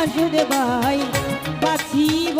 মাঝুর ভাই বাঁচিব।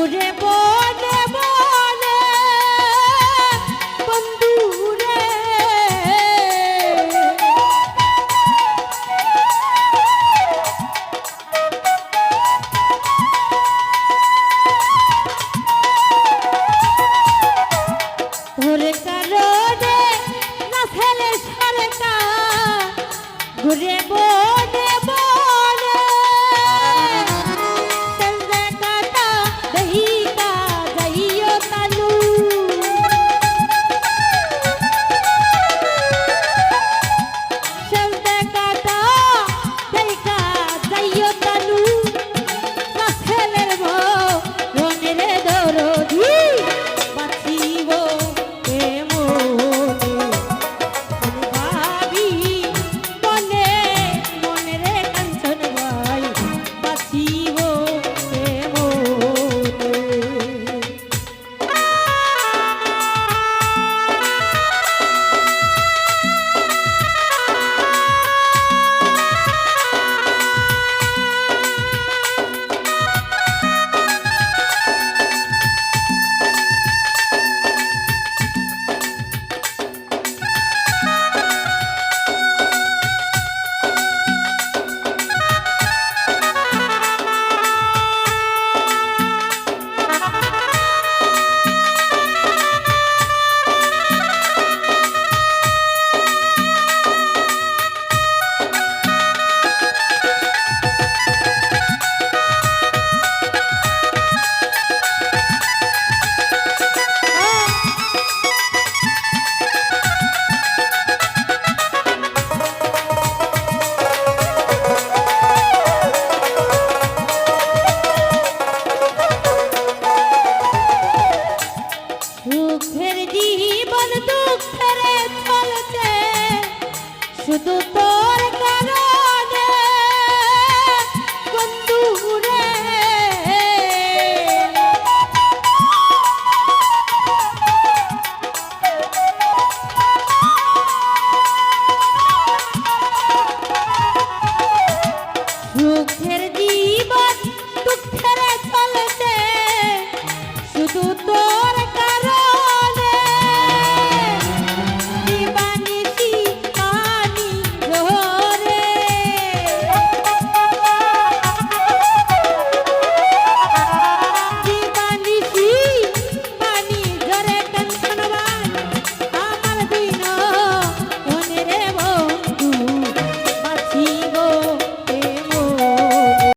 ঘুরে বলে বলে বন্ধু রে ঘুরে কারণে না ফেলে সরকার ঘুরে জীবন দুঃখের চলছে শুধু তো